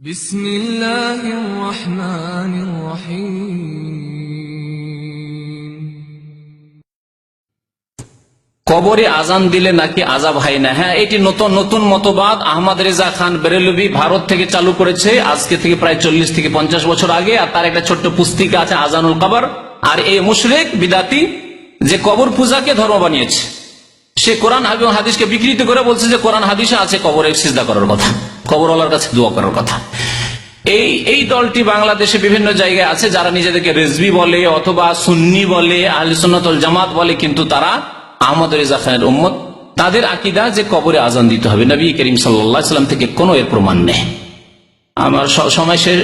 بسم الله الرحمن الرحيم কবরে আজান দিলে নাকি আজাব হয় না হ্যাঁ এটি নতুন নতুন মতবাদ আহমদ রেজা খান বেরেলবি ভারত থেকে চালু করেছে আজকে থেকে প্রায় চল্লিশ থেকে পঞ্চাশ বছর আগে আর তার একটা ছোট্ট পুস্তিকা আছে আজানুল কবর আর এই মুশরেক বিদাতি যে কবর পূজাকে ধর্ম বানিয়েছে সে কোরআন এবং হাদিসকে বিকৃত করে বলছে যে কোরআন হাদিসে আছে কবরে সিজদা করার কথা কবরওয়ালার কাছে দোয়া করার কথা। এই এই দলটি বাংলাদেশে বিভিন্ন জায়গায় আছে যারা নিজেদেরকে রেজবি বলে অথবা সুন্নি বলে আহলসুন্নতল জামাত বলে, কিন্তু তারা আহমদ রেজা খানের উম্মত। তাদের আকিদা যে কবরে আজান দিতে হবে। নবী করিম সাল্লাম থেকে কোনো এর প্রমাণ নেই। আমার সময় শেষ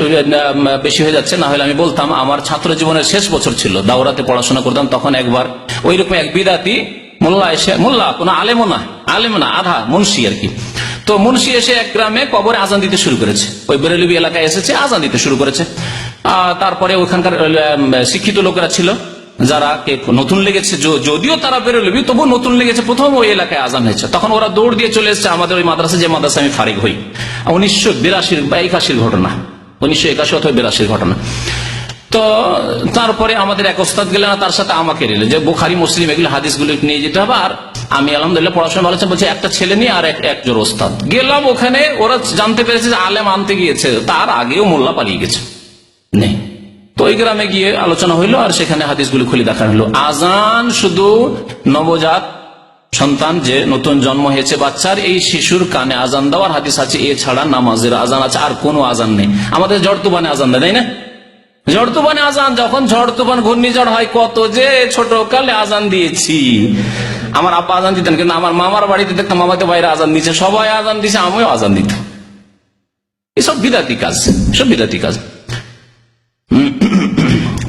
বেশি হয়ে যাচ্ছে, না হলে আমি বলতাম, আমার ছাত্র জীবনের শেষ বছর ছিল। দাওরাতে পড়াশোনা করতাম, তখন একবার ওই রকম এক বিদাতি, মোল্লা এসে, মোল্লা, কোন আলেমও না, আলেম না, আধা, মুন্সি আর কি। তো মুন্সি এসে এক গ্রামে কবরে আজান দিতে শুরু করেছে। ওই বেরেলিবি এলাকায় এসেছে, আজান দিতে শুরু করেছে। তারপরে ওখানকার শিক্ষিত লোকেরা ছিল, যারা নতুন লেগেছে যদিও তারা বেরোলবি তবু নতুন লেগেছে, প্রথম ওই এলাকায় আজান হয়েছে। তখন ওরা দৌড় দিয়ে চলে এসেছে, আমাদের ওই মাদ্রাসা, যে মাদ্রাসা আমি ফারিক হই। উনিশশো বিরাশির বা একাশির ঘটনা। উনিশশো একাশি অথবা বিরাশির ঘটনা। তো তারপরে আমাদের এক ওস্তাদ গেলেন তার সাথে আমাকে নিলেন। যে বুখারি, মুসলিম, এগুলো হাদিসগুলো নিয়ে যেতে হবে, আর আমি আলহামদুলিল্লাহ পড়াশোনা ভালো বলছে একটা ছেলে নিয়ে আর এক- একজন ওস্তাদ। গেলাম ওখানে, ওরা জানতে পেরেছে যে আলেম আনতে গিয়েছে, তার আগেও মোল্লা পালিয়ে গেছে। নেই তো ওই গ্রামে গিয়ে আলোচনা হইল আর সেখানে হাদিসগুলো খুলে দেখা হলো। আজান শুধু নবজাত সন্তান যে নতুন জন্ম হয়েছে, বাচ্চার এই শিশুর কানে আজান দেওয়ার হাদিস আছে, এছাড়া নামাজের আজান আছে, আর কোনো আজান নেই। আমাদের তুফানে আজান দেয় না? ঝড় তুফানে আজান, যখন ঝড় তুফান, ঘূর্ণিঝড় হয়, কত যে ছোট কালে আজান দিয়েছি। আমার আব্বা আজান দিতেন, কিন্তু আমার মামার বাড়িতে দেখতাম মামাকে বাইরে আজান দিচ্ছে সবাই আজান দিছে, আমিও আজান দিতাম। এসব বিদাতি কাজ সব বিদাতি কাজ।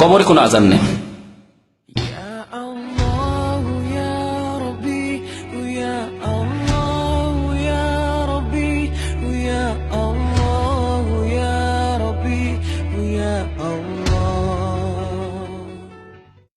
কবরে কোনো আজান নেই।